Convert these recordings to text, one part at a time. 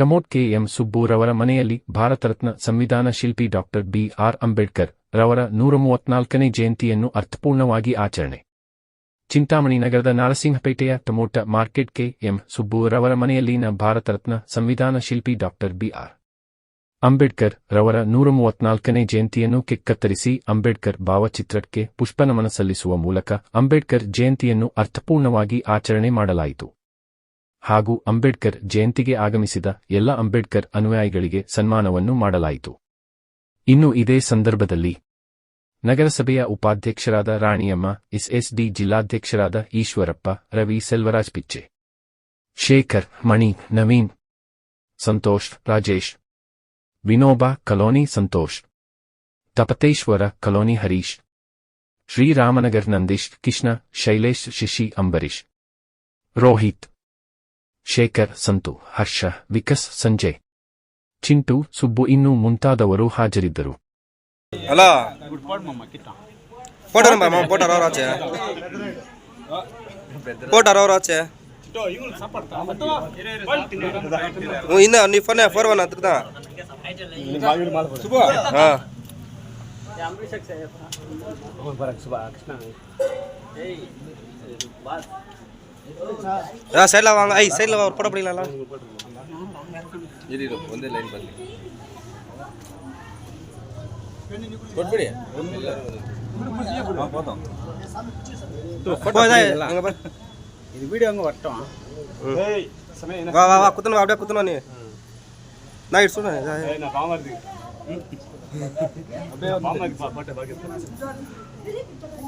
ಟಮೋಟ್ K M ಸುಬ್ಬುರವರ ಮನೆಯಲ್ಲಿ ಭಾರತರತ್ನ ಸಂವಿಧಾನ ಶಿಲ್ಪಿ ಡಾಕ್ಟರ್ ಬಿ ಆರ್ ಅಂಬೇಡ್ಕರ್ ರವರ ನೂರ ಮೂವತ್ನಾಲ್ಕನೇ ಜಯಂತಿಯನ್ನು ಅರ್ಥಪೂರ್ಣವಾಗಿ ಆಚರಣೆ. ಚಿಂತಾಮಣಿ ನಗರದ ನಾರಸಿಂಹಪೇಟೆಯ ಟಮೋಟ ಮಾರ್ಕೆಟ್ ಕೆ ಎಂ ಸುಬ್ಬುರವರ ಮನೆಯಲ್ಲಿನ ಭಾರತರತ್ನ ಸಂವಿಧಾನ ಶಿಲ್ಪಿ ಡಾಕ್ಟರ್ ಬಿ ಆರ್. ಅಂಬೇಡ್ಕರ್ ರವರ ನೂರ ಮೂವತ್ನಾಲ್ಕನೇ ಜಯಂತಿಯನ್ನು ಕಿಕ್ಕತ್ತರಿಸಿ ಅಂಬೇಡ್ಕರ್ ಭಾವಚಿತ್ರಕ್ಕೆ ಪುಷ್ಪನಮನ ಸಲ್ಲಿಸುವ ಮೂಲಕ ಅಂಬೇಡ್ಕರ್ ಜಯಂತಿಯನ್ನು ಅರ್ಥಪೂರ್ಣವಾಗಿ ಆಚರಣೆ ಮಾಡಲಾಯಿತು. ಹಾಗೂ ಅಂಬೇಡ್ಕರ್ ಜಯಂತಿಗೆ ಆಗಮಿಸಿದ ಎಲ್ಲ ಅಂಬೇಡ್ಕರ್ ಅನುಯಾಯಿಗಳಿಗೆ ಸನ್ಮಾನವನ್ನು ಮಾಡಲಾಯಿತು. ಇನ್ನು ಇದೇ ಸಂದರ್ಭದಲ್ಲಿ ನಗರಸಭೆಯ ಉಪಾಧ್ಯಕ್ಷರಾದ ರಾಣಿಯಮ್ಮ, ಎಸ್ಎಸ್ಡಿ ಜಿಲ್ಲಾಧ್ಯಕ್ಷರಾದ ಈಶ್ವರಪ್ಪ, ರವಿ ಸೆಲ್ವರಾಜ್ ಪಿಚ್ಚೆ, ಶೇಖರ್, ಮಣಿ, ನವೀನ್, ಸಂತೋಷ್, ರಾಜೇಶ್, ವಿನೋಬಾ, ಕಲೋನಿ ಸಂತೋಷ್, ತಪತೇಶ್ವರ, ಕಲೋನಿ ಹರೀಶ್, ಶ್ರೀರಾಮನಗರ್ ನಂದೀಶ್, ಕೃಷ್ಣ, ಶೈಲೇಶ್, ಶಿಶಿ ಅಂಬರೀಶ್, ರೋಹಿತ್ ಶೇಖರ್ ಸಂತು ಹರ್ಷ ವಿಕಸ್ ಸಂಜಯ್. ಚಿಂಟು ಸುಬ್ಬು ಇನ್ನೂ ಮುಂತಾದವರು ಹಾಜರಿದ್ದರು. ಹಲೋ ಫೋಟೋ ನಂಬರ್ ಫೋಟೋ ಆಚೆ. ಫೋಟೋ ಅವ್ರ ಆಚೆ. ಇನ್ನ ನೀ ಹಾ. ஆ சைடில் வாங்க. ஐ சைடில் ஒரு போட பிடிக்கல வந்து லைன் பண்ணி. இது வீடியோ அங்கே வரட்டும். வா வா வா குத்தணும் அப்படியே குத்தணும் நீ. நான் இட்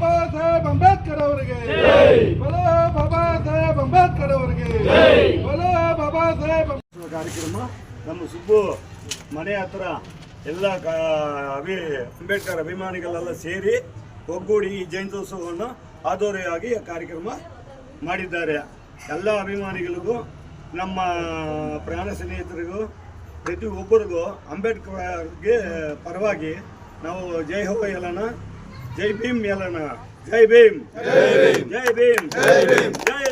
ಬಾಬಾ ಸಾಹೇಬ್ ಅಂಬೇಡ್ಕರ್ ಅವರಿಗೆ. ಬಲ ಬಾಬಾ ಸಾಹೇಬ್ ಅಂಬೇಡ್ಕರ್ ಅವರಿಗೆ. ಬಲ ಬಾಬಾ ಸಾಹೇಬ್ ಕಾರ್ಯಕ್ರಮ ನಮ್ಮ ಸುಬ್ಬು ಮನೆ ಹತ್ರ ಎಲ್ಲ ಅಭಿ ಅಂಬೇಡ್ಕರ್ ಅಭಿಮಾನಿಗಳೆಲ್ಲ ಸೇರಿ ಒಗ್ಗೂಡಿ ಈ ಜಯಂತ್ಯೋತ್ಸವವನ್ನು ಆದೋರೆಯಾಗಿ ಕಾರ್ಯಕ್ರಮ ಮಾಡಿದ್ದಾರೆ. ಎಲ್ಲ ಅಭಿಮಾನಿಗಳಿಗೂ ನಮ್ಮ ಪ್ರಾಣ ಸ್ನೇಹಿತರಿಗೂ ಪ್ರತಿ ಒಬ್ಬರಿಗೂ ಅಂಬೇಡ್ಕರ್ಗೆ ಪರವಾಗಿ ನಾವು ಜೈ ಹೋ ಹೇಳೋಣ ಜೈ ಭೀಮ್ ಹೇಳೋಣ ಜೈ ಭೀಮ್ ಜೈ ಭೀಮ್ ಜೈ ಭೀಮ್ ಜೈ